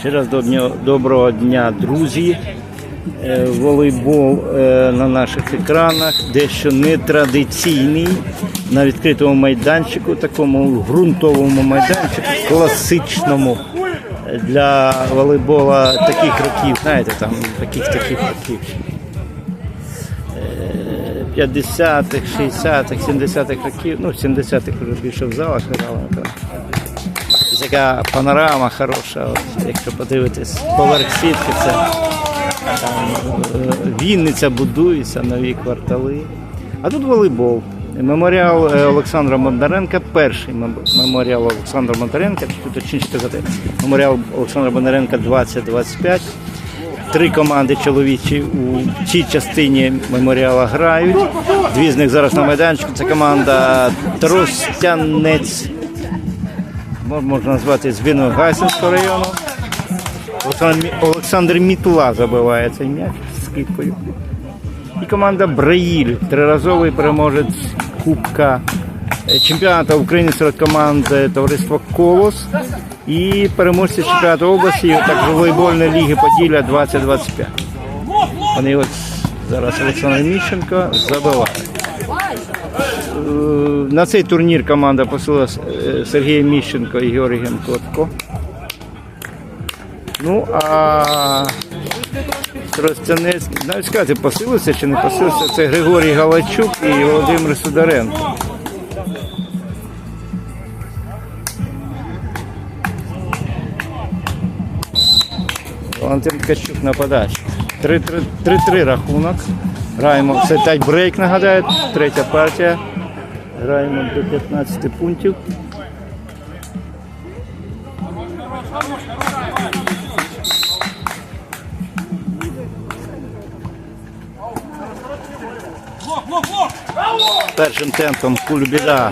Ще раз доброго, дня, друзі. Е, Волейбол е, на наших екранах дещо нетрадиційний на відкритому майданчику, такому ґрунтовому майданчику, класичному е, для волейбола таких років, знаєте, там таких таких років. Е, 50-х, 60-х, 70-х років, ну, 70-х вже більше в залах грали. Така панорама хороша, от, якщо подивитись поверх сітки, це там, е, Вінниця будується, нові квартали. А тут волейбол. Меморіал е, Олександра Бондаренка, перший мем- меморіал Олександра Бондаренка, точніше сказати, меморіал Олександра Бондаренка 2025. Три команди чоловічі у цій частині меморіала грають. Дві з них зараз на майданчику. Це команда Тростянець можна назвати з Виногасінського району. Олександр, Мі- Олександр Мітла забиває цей м'яч з скидкою. І команда Браїль, триразовий переможець Кубка е, чемпіонату України серед команд е, товариства Колос і переможці чемпіонату області, також волейбольної ліги Поділля 2025. Вони ось зараз Олександр Міщенко забиває. Е, На цей турнір команда посила е, Сергія Міщенко і Георгій Клопко. Ну, а Тростянець, навіть сказати, посилився чи не посилився, це Григорій Галачук і Володимир Сударенко. Валентин Ткачук на подачі. 3-3 рахунок. Граємо. Це тайбрейк нагадаю. Третя партія. Граємо до 15 пунктів. Першим темпом Кульбіда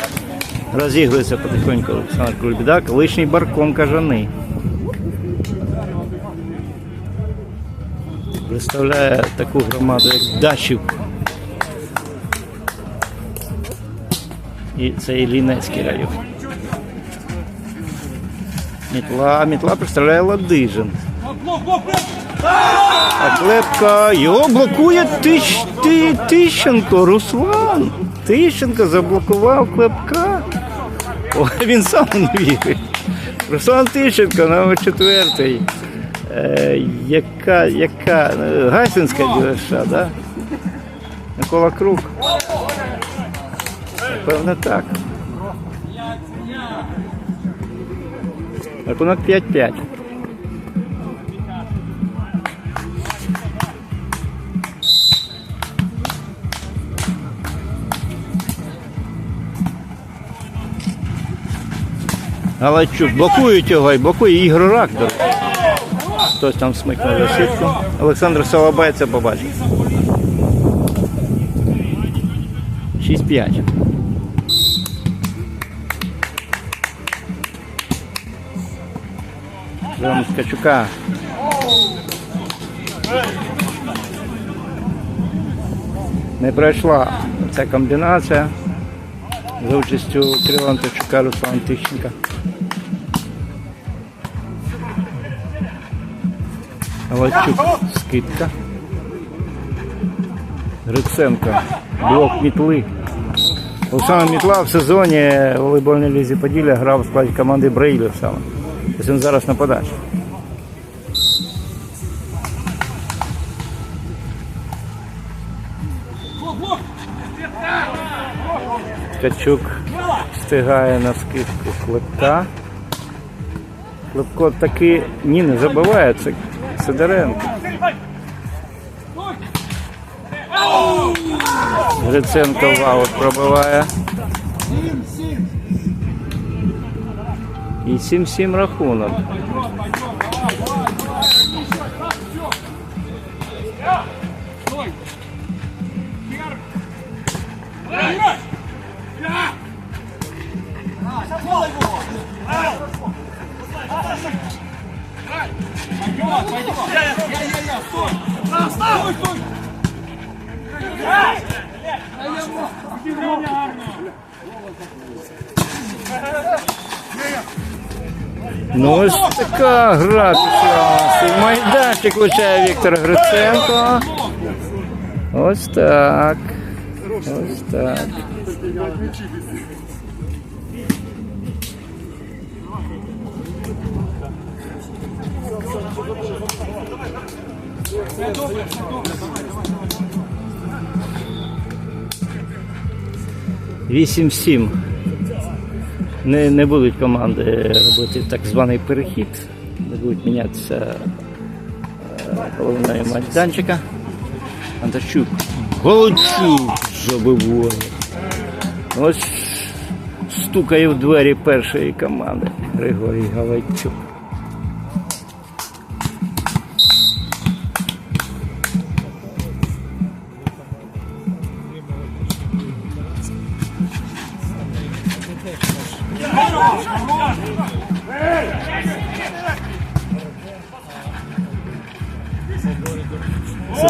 розігрується потихоньку Олександр Кульбіда, колишній барком кажани. Представляє таку громаду, як Дачів. І це Іллінецький район. Мітла, Мітла представляє Ладижин. А Клепка його блокує Тищ, ти, Тищенко, Руслан. Тищенко заблокував Клепка. О, він сам не вірить. Руслан Тищенко, номер четвертий. Е, яка, яка, е, Гайсинська дівча, да? Микола Круг. Напевно так. Рахунок 5-5. Галачук. Блокують його і блокує Ігор Рактор. Хтось там смикнув за сітку. Олександр Солобай це побачив. 6-5. Прямо з Качука. Не пройшла ця комбінація за участю Кирила Антощука Руслана Тищенка. Галачук скидка. Гриценко. Блок мітли. Олександр Мітла в сезоні волейбольної лізі Поділля грав в складі команди Брейлів саме. Ось він зараз на подачі. Ткачук встигає на скидку Клепка. Клепко таки ні, не забиває, це Сидоренко. Гриценко в аут пробиває. І 7-7 рахунок. Yeah. Ну ось така гра пішла. Майданчик влучає Віктор Гриценко. Ось так. Ось так. Вісім-сім. Не, не будуть команди робити так званий перехід, не будуть мінятися е, половиною майданчика. Антощук. Голодчук забиває. Ось стукає в двері першої команди Григорій Галайчук.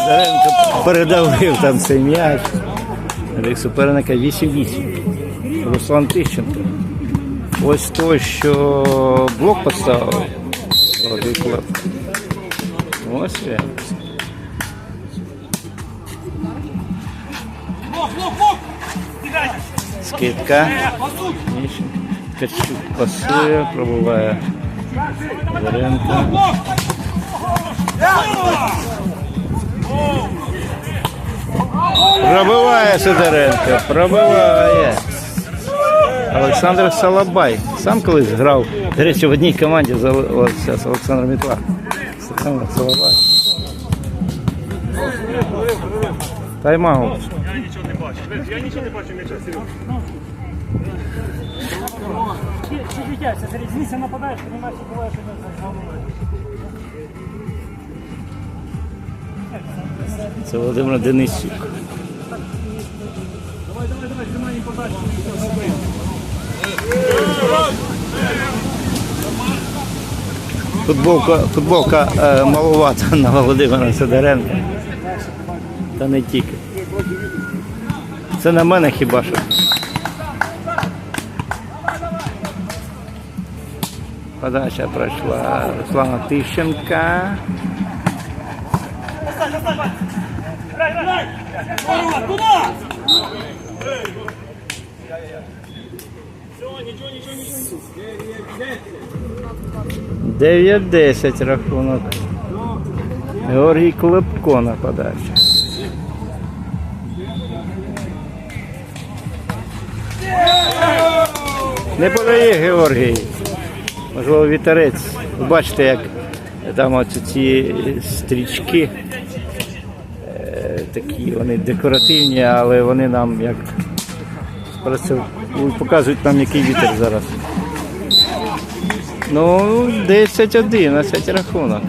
Сидоренко передавив там цей м'яч. Від суперника 8-8. Руслан Тищенко. Ось той, що блок поставив. Золотий клуб. Ось він. Скидка. Качук пасує, пробуває Сидоренко. Пробиває Сидоренко, пробиває. Олександр Салабай. Сам колись грав. До речі, в одній команді з Оле- ось зараз Олександр Мітла. Олександр Салабай. Тайм-аут. Я нічого не бачу. Я нічого не бачу, м'яча Серега. Чуть відтягся, зарізніся, нападаєш, приймаєш, буває, що не Це Володимир Денисюк. Давай, давай, давай, тримай їм. Футболка, футболка е, маловата на Володимира Сидоренка. Та не тільки. Це на мене хіба що. Подача пройшла Руслана Тищенка. Нічого. 9-10 рахунок. Георгій Клепко на подачі. Не подає Георгій. Можливо, вітерець. Бачите, як там оці ці стрічки. Такі вони декоративні, але вони нам як показують нам, який вітер зараз. Ну, 10-11 рахунок.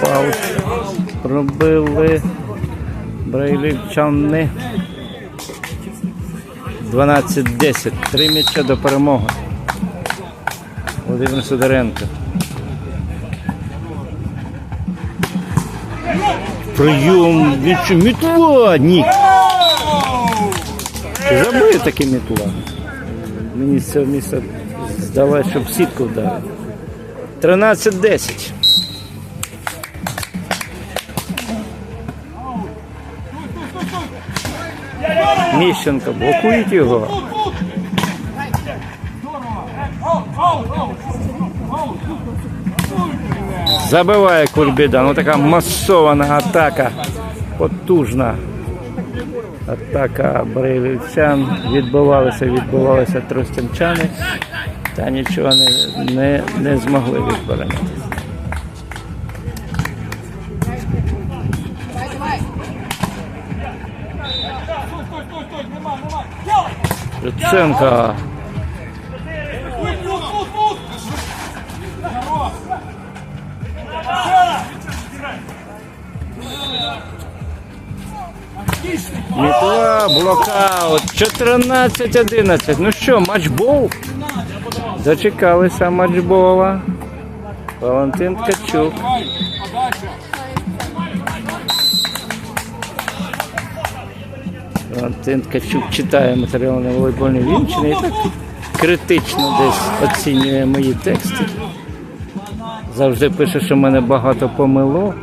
Пауз пробили брайлівчани. 12-10. Три м'яча до перемоги. Володимир Сидоренко. Прийом від мітла. Ні. Забив таке мітла. Мені з цього місця здалося, щоб сітку вдарив. 13-10. Міщенко, блокують його. Забиває Кульбіда. Ну така масована атака. Потужна. Атака брейлівчан. Відбивалися, відбивалися тростянчани. Та нічого не, не, не змогли відборонити. Люценко. Мітла, блокаут. 14-11. Ну що, матчбол? Дочекалися матчбола. Валентин Ткачук. Валентин Ткачук читає матеріал на волейбольній вінчині і так критично десь оцінює мої тексти. Завжди пише, що в мене багато помилок.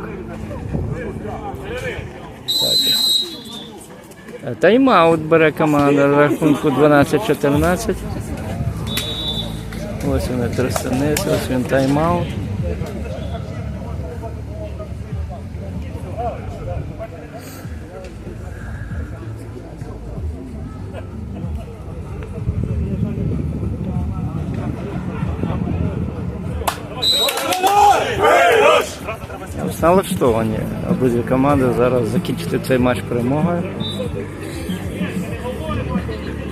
Тайм-аут бере команда рахунку 12-14. Ось вони тростяниці, ось він тайм-аут. Налаштовані обидві команди зараз закінчити цей матч перемогою.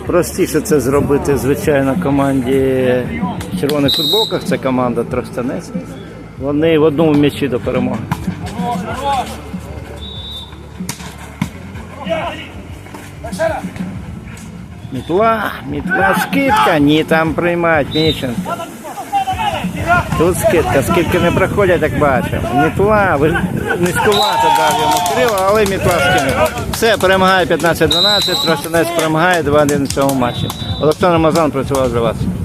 Простіше це зробити, звичайно, команді червоних футболках. Це команда Тростянець. Вони в одному м'ячі до перемоги. Мітла, мітла, скидка. Ні, там приймають Міщенко. Тут скидка, скидки не проходять, як бачимо. Мітла, низькувато дав йому Кирило, але мітла скинула. Все, перемагає 15-12, Тростянець перемагає 2-1 в цьому матчі. Олександр Мазан працював за вас.